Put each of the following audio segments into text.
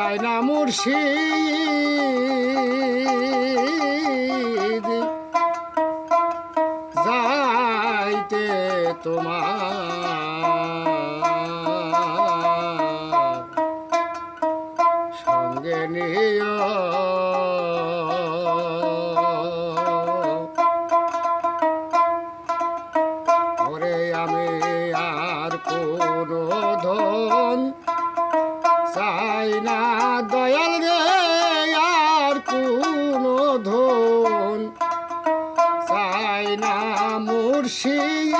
চাই না মুর্শিদ? যাইতে তোমার সঙ্গে নিয় মুর্শিদ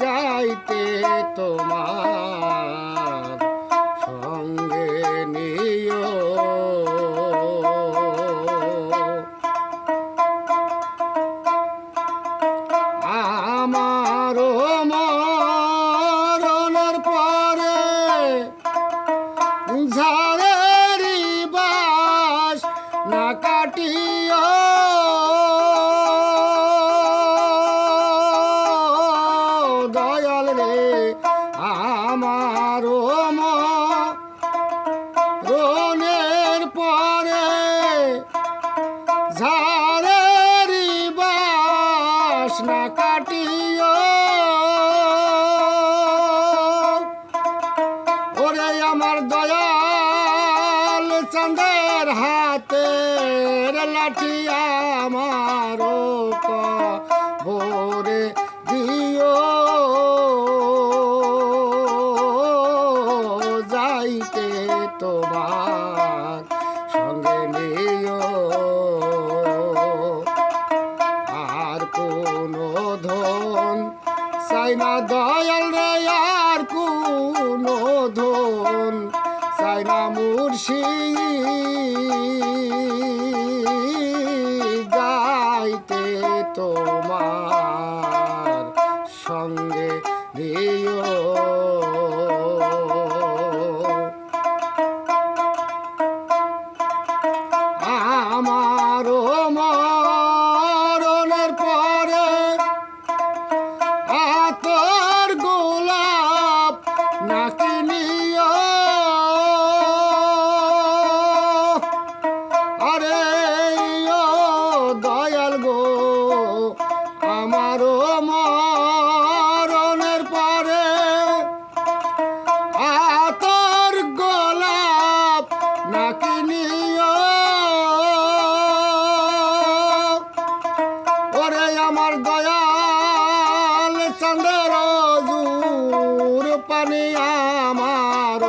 যাইতে তোমার সঙ্গে নিয় আমার মরণের পরে ঝাড়েরি বাস না কাটিও আমার মরণের পরে ঝাড়েরি বাস কাটিও। ওরে আমার দয়াল চন্দের হাতের লাঠি আমার ভোরে চাই না দয়াল রে আর কোন ধন। চাই না মুর্শি যাইতে তোমার পানি আমার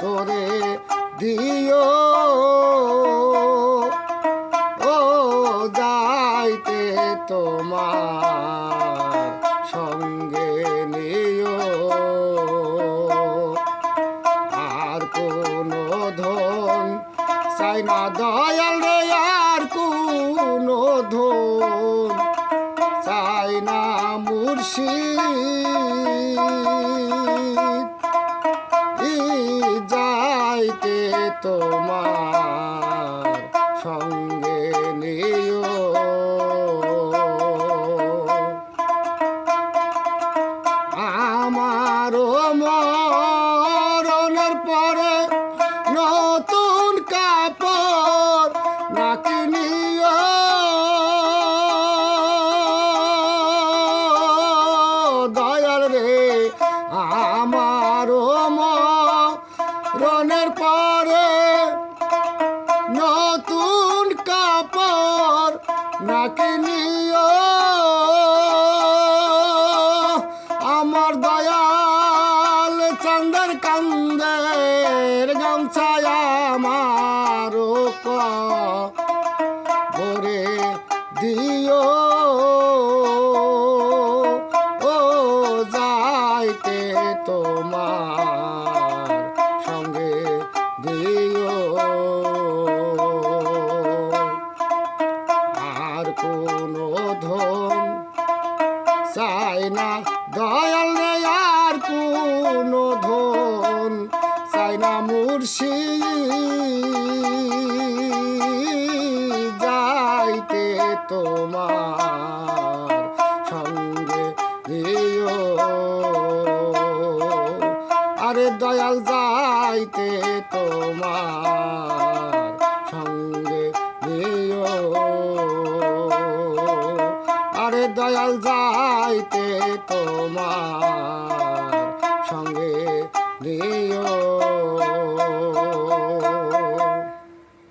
তোরে দিও। ও যাইতে তোমার সঙ্গে নিও। আর কোন ধন চাই না, দয়াল রে, আর কোন ধন চাই না, মুর্শিদ। তোমার সঙ্গে নতুন কাপড় না কিনিও আমার দয়াল চন্দ্র কান্দের গামছায় আমার ভরে দিও। কোন ধন চাই না। দয়াল রে আর কোন ধন চাই না মুর্শিদ। তোমার সঙ্গে আরে দয়াল, যাইতে তোমার দয়াল যাইতে তোমার সঙ্গে নিও।